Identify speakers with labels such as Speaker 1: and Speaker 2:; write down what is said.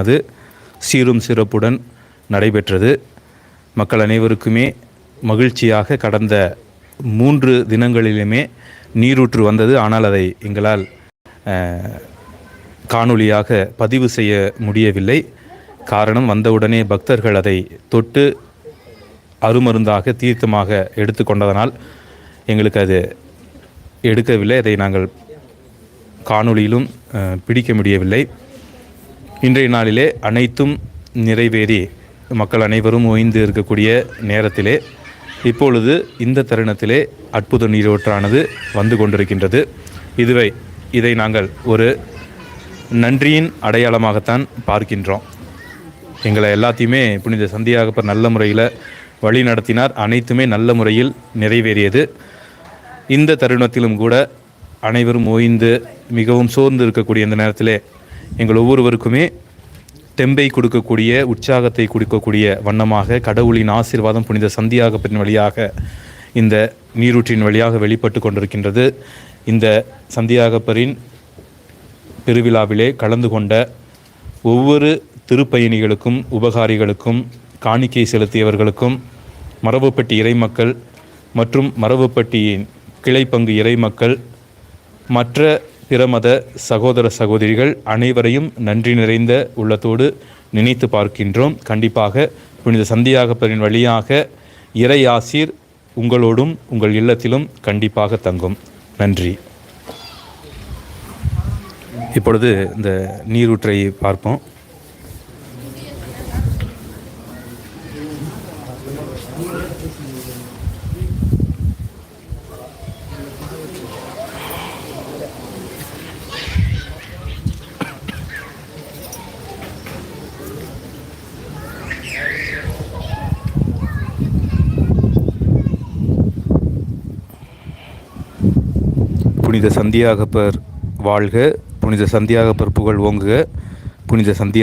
Speaker 1: அது சீரும் சிறப்புடன் நடைபெற்றது. மக்கள் அனைவருக்குமே மகிழ்ச்சியாக கடந்த மூன்று தினங்களிலுமே நீரூற்று வந்தது. ஆனால் அதை எங்களால் காணொளியாக பதிவு செய்ய முடியவில்லை. காரணம் வந்தவுடனே பக்தர்கள் அதை தொட்டு அருமருந்தாக தீர்த்தமாக எடுத்துக்கொண்டதனால் எங்களுக்கு அது எடுக்கவில்லை. அதை நாங்கள் காணொளியிலும் பிடிக்க முடியவில்லை. இன்றைய நாளிலே அனைத்தும் நிறைவேறி மக்கள் அனைவரும் ஓய்ந்து இருக்கக்கூடிய நேரத்திலே இப்பொழுது இந்த தருணத்திலே அற்புத நீரோற்றானது வந்து கொண்டிருக்கின்றது. இதுவை இதை நாங்கள் ஒரு நன்றியின் அடையாளமாகத்தான் பார்க்கின்றோம். எங்களை எல்லாத்தையுமே புனித சந்தியாகப்பர் நல்ல முறையில் வழி நடத்தினார். அனைத்துமே நல்ல முறையில் நிறைவேறியது. இந்த தருணத்திலும் கூட அனைவரும் ஓய்ந்து மிகவும் சோர்ந்து இருக்கக்கூடிய இந்த நேரத்திலே எங்கள் ஒவ்வொருவருக்குமே தெம்பை கொடுக்கக்கூடிய உற்சாகத்தை கொடுக்கக்கூடிய வண்ணமாக கடவுளின் ஆசீர்வாதம் புனித சந்தியாகப்பின் வழியாக இந்த நீரூற்றின் வழியாக வெளிப்பட்டு கொண்டிருக்கின்றது. இந்த சந்தியாகப்பரின் பெருவிழாவிலே கலந்து கொண்ட ஒவ்வொரு திருப்பயணிகளுக்கும் உபகாரிகளுக்கும் காணிக்கை செலுத்தியவர்களுக்கும் மரபுப்பட்டி இறைமக்கள் மற்றும் மரபுப்பட்டியின் கிளைப்பங்கு இறைமக்கள் மற்ற பிறமத சகோதர சகோதரிகள் அனைவரையும் நன்றி நிறைந்த உள்ளத்தோடு நினைத்து பார்க்கின்றோம். கண்டிப்பாக புனித சந்தியாகப்பரின் வழியாக இறை ஆசீர் உங்களோடும் உங்கள் இல்லத்திலும் கண்டிப்பாக தங்கும். நன்றி. இப்பொழுது இந்த நீரூற்றை பார்ப்போம். புனித சந்தியாகப்பர் வாழ்க புனித சந்தியாகப்பர் புகழ் ஓங்குக புனித சந்தியா